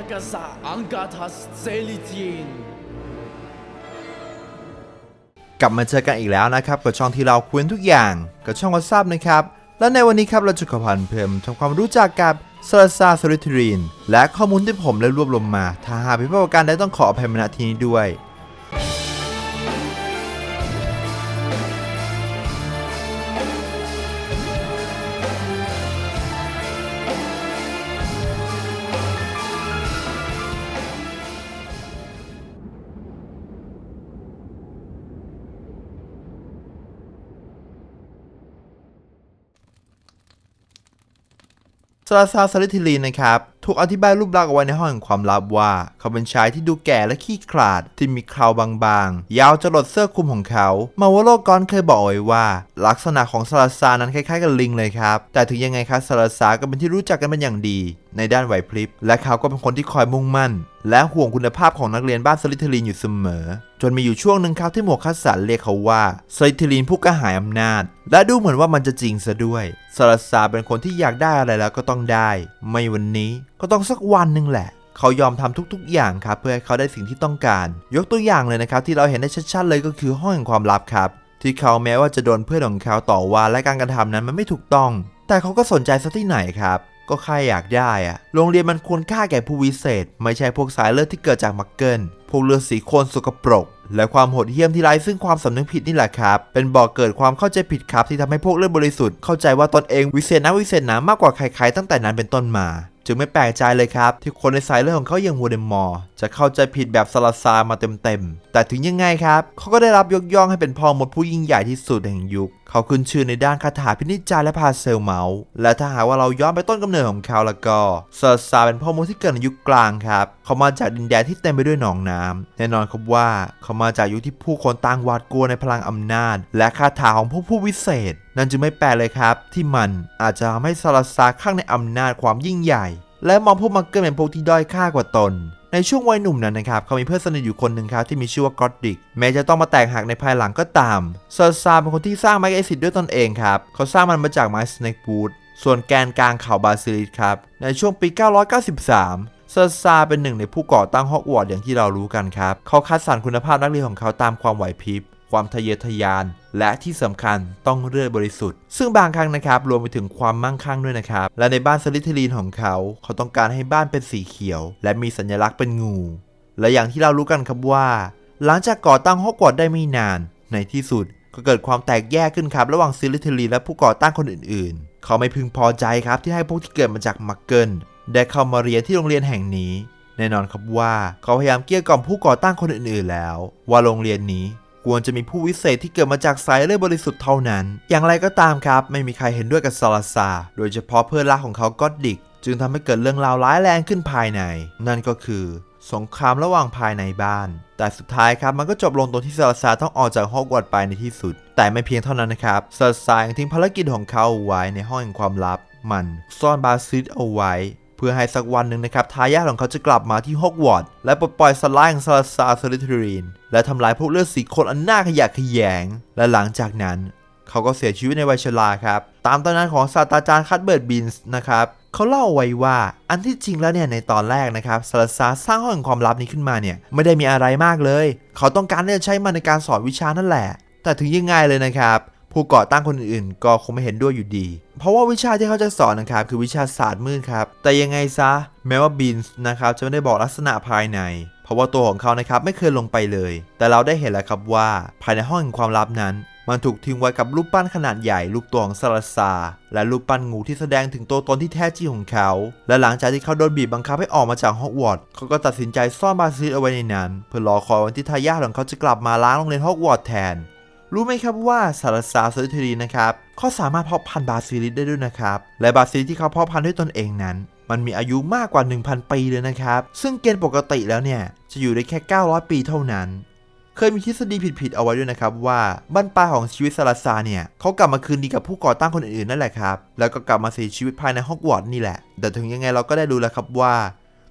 Agasa Angatas Zelitin กลับมาเจอกันอีกแล้วนะครับกับช่องที่เราคุยทุกอย่างกับช่องวัทซับนะครับและในวันนี้ครับเราจะขอพันเพิ่มทำความรู้จักกับซาลาซาโซลิทรีนและข้อมูลที่ผมได้รวบรวมมา ถ้าหากผิดพลาดประการใดต้องขออภัยมาณที่นี้ด้วย ซาลาซาซาลิทิลีนนะครับ ถูกอธิบายรูปลักษณ์เอาไว้ในห้องแห่งความลับว่า เขาเป็นชายที่ดูแก่และขี้ขลาดที่มีเคราบางๆ ยาวจรดเสื้อคลุมของเขา มาวโลกอนเคยบอกไว้ว่า ลักษณะของซาลาซานั้นคล้ายๆกับลิงเลยครับ แต่ถึงยังไงครับซาลาซาก็เป็นที่รู้จักกันเป็นอย่างดีในด้านไหวพริบ และเขาก็เป็นคนที่คอยมุ่งมั่น และห่วงคุณภาพของนักเรียนบ้านสลิทลีนอยู่เสมอ จนมีอยู่ช่วงหนึ่งครับที่หมวกคัสสันเรียกเขาว่าสลิทลีนผู้กระหายอำนาจ และดูเหมือนว่ามันจะจริงซะด้วยซาลาซาเป็นคนที่อยากได้อะไรแล้วก็ต้องได้ ไม่วันนี้ก็ต้องสักวันหนึ่งแหละเขายอมทำทุกๆ อย่างครับเพื่อให้เขาได้สิ่งที่ต้องการ ยกตัวอย่างเลยนะครับที่เราเห็นได้ชัดๆเลยก็คือห้องแห่งความลับครับ ที่เขาแม้ว่าจะโดนเพื่อนของเขาต่อว่าและการกระทำนั้นมันไม่ถูกต้อง แต่เขาก็สนใจซะที่ไหนครับก็แค่อยากได้อะโรงเรียนมันควรค่าแก่ผู้วิเศษ ไม่ใช่พวกสายเลือดที่เกิดจากมักเกิล พวกเลือดสีโคนสกปรก และความโหดเหี้ยมที่ไร้ซึ่งความสำนึกผิดนี่แหละครับ เป็นบ่อกเกิดความเข้าใจผิดครับที่ทำให้พวกเลือดบริสุทธิ์เข้าใจว่าตนเองวิเศษนะวิเศษนะมากกว่าใครๆตั้งแต่นั้นเป็นต้นมา จึงไม่แปลกใจเลยครับ ที่คนในสายเลือดของเขาอย่างวูเดมอร์จะเข้าใจผิดแบบซาลาซามาเต็มๆ แต่ถึงยังไงครับเขาก็ได้รับยกย่องให้เป็นพ่อมดผู้ยิ่งใหญ่ที่สุดแห่งยุค เขาขึ้นชื่อในด้านคาถาพินิจจาและพาเซลเมาส์และถ้าหากว่าเราย้อนไปต้นกำเนิดของเขาแล้วก็ซาลาซาเป็นพ่อมดที่เกิดในยุคกลางครับ เขามาจากดินแดนที่เต็มไปด้วยหนองน้ำแน่นอนครับว่าเขามาจากยุคที่ผู้คนต่างหวาดกลัวในพลังอำนาจ และคาถาของพวกผู้วิเศษ นั่นจึงไม่แปลกเลยครับ ที่มันอาจจะทำให้ซาลาซาข้างในอำนาจความยิ่งใหญ่ และมองพวกมักเกิลเป็นพวกที่ด้อยค่ากว่าตน ในช่วงวัยหนุ่มนั้นนะครับเขามีเพื่อนสนิทอยู่คนหนึ่งครับที่มีชื่อว่ากอดดิกแม้จะต้องมาแตกหักในภายหลังก็ตามซาซาเป็นคนที่สร้างไม้ไอซิดด้วยตนเองครับเขาสร้างมันมาจากไม้สเนกบูดส่วนแกนกลางเขาบาซิลิสครับในช่วงปี 993ซอร์ซาเป็นหนึ่งในผู้ก่อตั้งฮอกวอตส์อย่างที่เรารู้กันครับ เขาคัดสรรคุณภาพนักเรียนของเขาตามความไหวพริบ ความทะเยอทะยาน และที่สำคัญต้องเลือดบริสุทธิ์ ซึ่งบางครั้งนะครับรวมไปถึงความมั่งคั่งด้วยนะครับ และในบ้านสลิทลีนของเขา เขาต้องการให้บ้านเป็นสีเขียว และมีสัญลักษณ์เป็นงู และอย่างที่เรารู้กันครับว่า หลังจากก่อตั้งฮอกวอตส์ได้ไม่นาน ในที่สุดก็เกิดความแตกแยกขึ้นครับระหว่างซิลิทลีนและผู้ก่อตั้งคนอื่นๆ เขาไม่พึงพอใจครับที่ให้พวกที่เกิดมาจากมักเกิลได้เข้ามาเรียนที่โรงเรียนแห่งนี้ แน่นอนครับว่าเขาพยายามเกลี้ยกล่อมผู้ก่อตั้งคนอื่นๆแล้ว ว่าโรงเรียนนี้ ควรจะมีผู้วิเศษที่เกิดมาจากสายเลือดบริสุทธิ์เท่านั้น อย่างไรก็ตามครับ ไม่มีใครเห็นด้วยกับซาลาซา โดยเฉพาะเพื่อนรักของเขาก็อดดิก จึงทำให้เกิดเรื่องราวร้ายแรงขึ้นภายใน นั่นก็คือสงครามระหว่างภายในบ้าน แต่สุดท้ายครับมันก็จบลงตรงที่ซาลาซาต้องออกจากฮอกวอตส์ไปในที่สุด แต่ไม่เพียงเท่านั้นนะครับซาลาซายังทิ้งภารกิจของเขาไว้ในห้องแห่งความลับ มันซ่อนบาซิลเอาไว้ พื่อให้สักวันหนึ่งนะครับทายาทของเขาจะกลับมาที่ฮอกวอตส์และปลดปล่อยสไลด์ของซาลาซาสลิทรีน และทำลายพวกเลือดสีคนอันน่าขยะแขยง และหลังจากนั้น เขาก็เสียชีวิตในวัยชราครับ ตามตำนานของศาสตราจารย์คัตเบิร์ตบินส์นะครับเขาเล่าเอาไว้ว่าอันที่จริงแล้วเนี่ยในตอนแรกนะครับซาลาซาสร้างห้องแห่งความลับนี้ขึ้นมาเนี่ยไม่ได้มีอะไรมากเลย เขาต้องการที่จะใช้มันในการสอนวิชานั่นแหละ แต่ถึงยังไงเลยนะครับ ผู้ก่อตั้งคนอื่นๆ ก็คงไม่เห็นด้วยอยู่ดี เพราะว่าวิชาที่เขาจะสอนนะครับคือวิชาศาสตร์มืดครับ แต่ยังไงซะ แม้ว่าบินส์นะครับจะไม่ได้บอกลักษณะภายใน เพราะว่าตัวของเขานะครับไม่เคยลงไปเลย แต่เราได้เห็นแล้วครับว่าภายในห้องแห่งความลับนั้น มันถูกทิ้งไว้กับรูปปั้นขนาดใหญ่รูปตัวของซาลาซา และรูปปั้นงูที่แสดงถึงตัวตนที่แท้จริงของเขา และหลังจากที่เขาโดนบีบบังคับให้ออกมาจากฮอกวอตส์เขาก็ตัดสินใจซ่อนบาซิลเอาไว้ในนั้น เพื่อรอคอยวันที่ทายาทของเขาจะกลับมาล้างโรงเรียนฮอกวอตส์แทน รู้ไหมครับว่าซาลาซาเซอร์เทรีนะครับเขาสามารถเพาะพันธุ์บาซิลิสได้ด้วยนะครับ และบาซิลิสที่เขาเพาะพันธุ์ด้วยตนเองนั้น มันมีอายุมากกว่า 1,000 ปีเลยนะครับ ซึ่งเกณฑ์ปกติแล้วเนี่ย จะอยู่ได้แค่ 900 ปีเท่านั้น เคยมีทฤษฎีผิดๆเอาไว้ด้วยนะครับว่าบ้านปลายของชีวิตซาลาซาเนี่ยเขากลับมาคืนดีกับผู้ก่อตั้งคนอื่นๆนั่นแหละครับ แล้วก็กลับมาเสียชีวิตภายในฮอกวอตส์นี่แหละ แต่ถึงยังไงเราก็ได้รู้แล้วครับว่า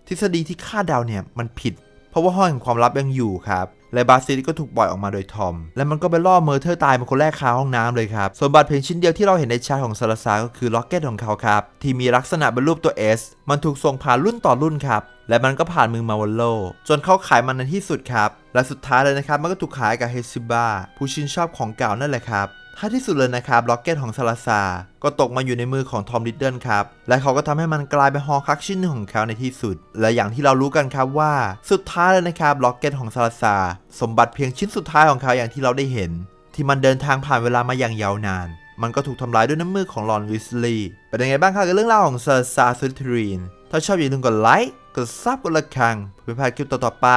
ทฤษฎีที่คาดเดาเนี่ยมันผิด เพราะว่าห้องแห่งความลับยังอยู่ครับ และบาซิลก็ถูกปล่อยออกมาโดยทอม และมันก็ไปล่อเมอร์เธอร์ตายเป็นคนแรกคาห้องน้ำเลยครับ ส่วนบัตรเพียงชิ้นเดียวที่เราเห็นในชาของซาลาซาก็คือล็อกเก็ตของเขาครับ ที่มีลักษณะเป็นรูปตัว S มันถูกส่งผ่านรุ่นต่อรุ่นครับและมันก็ผ่านมือมาวอลโล จนเขาขายมันในที่สุดครับ และสุดท้ายเลยนะครับ มันก็ถูกขายกับเฮซิบาผู้ชื่นชอบของเก่านั่นแหละครับท้ายที่สุดเลยนะครับล็อกเก็ตของซาลาซา ก็ตกมาอยู่ในมือของทอมลิดเดิลครับ และเขาก็ทำให้มันกลายเป็นฮอคักชิ้นหนึ่งของเขาในที่สุด และอย่างที่เรารู้กันครับว่า สุดท้ายเลยนะครับล็อกเก็ตของซาลาซาสมบัติเพียงชิ้นสุดท้ายของเขาอย่างที่เราได้เห็น ที่มันเดินทางผ่านเวลามาอย่างยาวนาน มันก็ถูกทำลายด้วยน้ำมือของลอนวิสลีย์เป็นยังไงบ้างครับกับเรื่องราวของเซาลาซาซิลิทรีนถ้าชอบอย่าลืมกดไลค์กดซับกดระฆังเพื่อพลาดคลิปต่อๆไป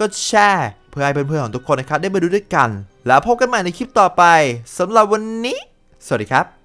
ก็แชร์ เพื่อให้เพื่อนๆของทุกคนนะครับได้มาดูด้วยกัน แล้วพบกันใหม่ในคลิปต่อไปสำหรับวันนี้ สวัสดีครับ